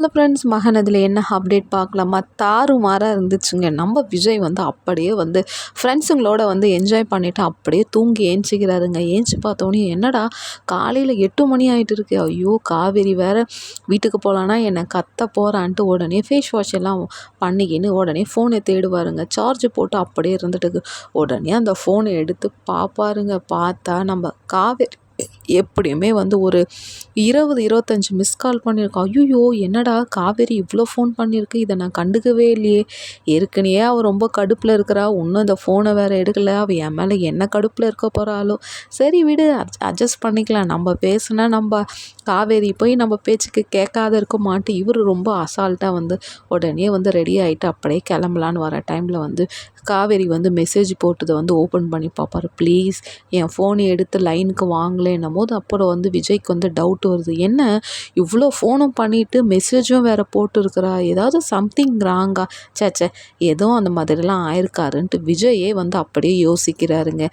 Hello friends மகன் அதில் என்ன அப்டேட் பார்க்கலாமா? தாறுமாறாக இருந்துச்சுங்க. நம்ம விஜய் வந்து அப்படியே வந்து ஃப்ரெண்ட்ஸுங்களோட வந்து என்ஜாய் பண்ணிவிட்டு அப்படியே தூங்கி ஏஞ்சிக்கிறாருங்க. ஏஞ்சி பார்த்தோன்னே என்னடா காலையில் எட்டு மணி ஆகிட்டு இருக்கு ஐயோ காவேரி வேறு வீட்டுக்கு போகலான்னா என்னை கத்த போகிறான்ட்டு உடனே ஃபேஸ் வாஷ் எல்லாம் பண்ணிக்கின்னு உடனே ஃபோனை தேடுவாருங்க. சார்ஜ் போட்டு அப்படியே இருந்துட்டு உடனே அந்த ஃபோனை எடுத்து பார்ப்பாருங்க பார்த்தா நம்ம காவேரி எப்படியுமே வந்து ஒரு இருபது இருபத்தஞ்சி மிஸ் கால் பண்ணியிருக்கோம். ஐயோ என்னடா காவேரி இவ்வளோ ஃபோன் பண்ணியிருக்கு? இதை நான் கண்டுக்கவே இல்லையே. ஏற்கனவே அவள் ரொம்ப கடுப்பில் இருக்கிறா. இன்னும் இந்த ஃபோனை வேறு எடுக்கலை. அவள் என் மேலே என்ன கடுப்பில் இருக்க போகிறாளோ சரி விடு அட்ஜஸ்ட் பண்ணிக்கலாம். நம்ம பேசுனா நம்ம காவேரி போய் நம்ம பேச்சுக்கு கேட்காத இருக்க மாட்டு. இவர் ரொம்ப அசால்ட்டாக வந்து உடனே வந்து ரெடி ஆகிட்டு அப்படியே கிளம்பலான்னு வர டைமில் வந்து காவேரி வந்து மெசேஜ் போட்டதை வந்து ஓப்பன் பண்ணி பார்ப்பார். ப்ளீஸ் என் ஃபோனை எடுத்து லைனுக்கு வாங்கலேன்னும் போது அப்புறம் வந்து விஜய்க்கு வந்து டவுட் வருது. என்ன? இவ்வளோ ஃபோனும் பண்ணிவிட்டு மெசேஜும் வேறு போட்டுருக்குறா. ஏதாவது சம்திங் ராங்கா சேச்சே ஏதோ அந்த மாதிரிலாம் ஆயிருக்காருன்ட்டு விஜயே வந்து அப்படியே யோசிக்கிறாருங்க.